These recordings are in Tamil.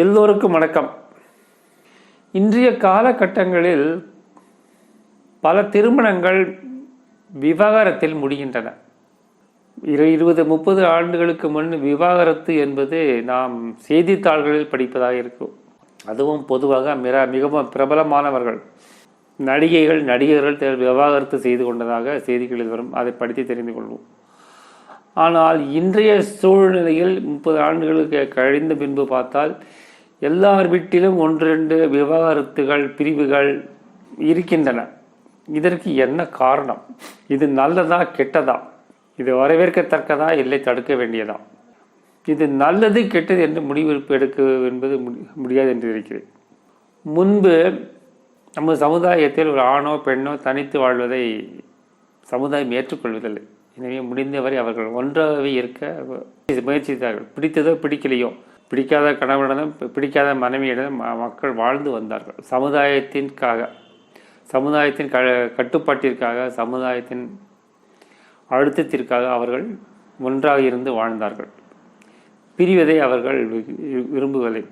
எல்லோருக்கும் வணக்கம். இன்றைய காலகட்டங்களில் பல திருமணங்கள் விவாகரத்தில் முடிகின்றன. இரு இருபது முப்பது ஆண்டுகளுக்கு முன் விவாகரத்து என்பது நாம் செய்தித்தாள்களில் படிப்பதாக இருக்கும். அதுவும் பொதுவாக மிக மிகவும் பிரபலமானவர்கள் நடிகைகள் நடிகர்கள் விவாகரத்து செய்து கொண்டதாக செய்திகளில் வரும். அதை படித்து தெரிந்து கொள்வோம். ஆனால் இன்றைய சூழ்நிலையில் முப்பது ஆண்டுகளுக்கு கழிந்த பின்பு பார்த்தால் எல்லார் வீட்டிலும் ஒன்று ரெண்டு பிரிவுகள் இருக்கின்றன. இதற்கு என்ன காரணம்? இது நல்லதா கெட்டதா? இது வரவேற்கத்தக்கதா இல்லை தடுக்க வேண்டியதா? இது நல்லது கெட்டது என்று முடிவெடுப்பு எடுக்க என்பது முடி- முடியாது என்று இருக்கிறது முன்பு நம்ம சமுதாயத்தில் ஒரு ஆணோ பெண்ணோ தனித்து வாழ்வதை சமுதாயம் ஏற்றுக்கொள்வதில்லை. எனவே முடிந்தவரை அவர்கள் ஒன்றாகவே இருக்க முயற்சித்தார்கள். பிடித்ததோ பிடிக்கலையோ பிடிக்காத கணவனிடம் பிடிக்காத மனைவியிடம் மக்கள் வாழ்ந்து வந்தார்கள். சமுதாயத்திற்காக சமுதாயத்தின் க கட்டுப்பாட்டிற்காக சமுதாயத்தின் அழுத்தத்திற்காக அவர்கள் ஒன்றாக இருந்து வாழ்ந்தார்கள். பிரிவதை அவர்கள் வி- விரும்புவதில்லை.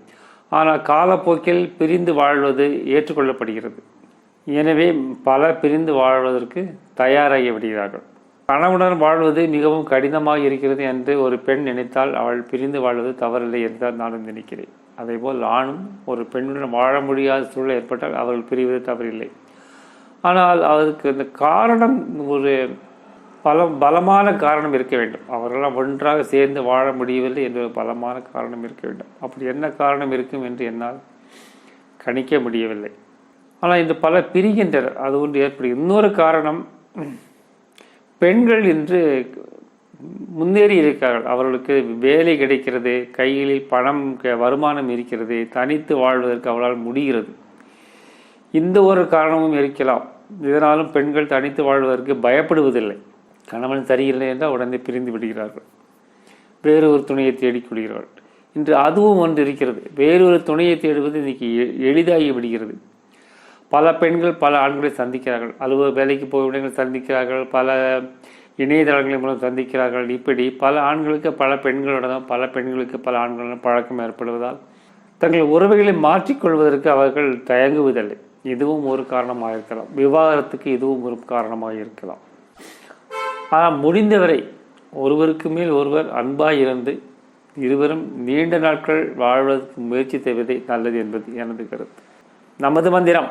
ஆனால் காலப்போக்கில் பிரிந்து வாழ்வது ஏற்றுக்கொள்ளப்படுகிறது. எனவே பல பிரிந்து வாழ்வதற்கு தயாராகி விடுகிறார்கள் கணவனுடன் வாழ்வது மிகவும் கடினமாக இருக்கிறது என்று ஒரு பெண் நினைத்தால் அவள் பிரிந்து வாழ்வது தவறில்லை என்று தான் நானும் நினைக்கிறேன். அதேபோல் ஆணும் ஒரு பெண்ணுடன் வாழ முடியாத சூழல் ஏற்பட்டால் அவர்கள் பிரிவது தவறில்லை. ஆனால் அதற்கு இந்த காரணம் ஒரு பல பலமான காரணம் இருக்க வேண்டும். அவர்களெல்லாம் ஒன்றாக சேர்ந்து வாழ முடியவில்லை என்ற ஒரு பலமான காரணம் இருக்க வேண்டும். அப்படி என்ன காரணம் இருக்கும் என்று என்னால் கணிக்க முடியவில்லை. ஆனால் இந்த பல பிரிகின்றனர். அது ஒன்று ஏற்படும். இன்னொரு காரணம் பெண்கள் இன்று முன்னேறி இருக்கிறார்கள் அவர்களுக்கு வேலை கிடைக்கிறது கையில் பணம் க- வருமானம் இருக்கிறது தனித்து வாழ்வதற்கு அவளால் முடிகிறது. இந்த ஒரு காரணமும் இருக்கலாம். இதனாலும் பெண்கள் தனித்து வாழ்வதற்கு பயப்படுவதில்லை. கணவன் சரியில்லை என்றால் உடனே பிரிந்து விடுகிறார்கள். வேறு ஒரு துணையை தேடிக்கொள்கிறார்கள் இன்று அதுவும் ஒன்று இருக்கிறது. வேறொரு துணையை தேடுவது இன்னைக்கு எ- எளிதாகி விடுகிறது. பல பெண்கள் பல ஆண்களை சந்திக்கிறார்கள். அலுவலக வேலைக்கு போய் சந்திக்கிறார்கள். பல இணையதளங்களின் மூலம் சந்திக்கிறார்கள். இப்படி பல ஆண்களுக்கு பல பெண்களுடன் பல பெண்களுக்கு பல ஆண்களுடன் பழக்கம் ஏற்படுவதால் தங்கள் உறவுகளை மாற்றிக்கொள்வதற்கு அவர்கள் தயங்குவதில்லை. இதுவும் ஒரு காரணமாக இருக்கலாம். விவாகரத்துக்கு இதுவும் ஒரு காரணமாக இருக்கலாம். ஆனால் முடிந்தவரை ஒருவருக்கு மேல் ஒருவர் அன்பாக இருந்து இருவரும் நீண்ட நாட்கள் வாழ்வதற்கு முயற்சி செய்வதே நல்லது என்பது எனது கருத்து. நமது மந்திரம்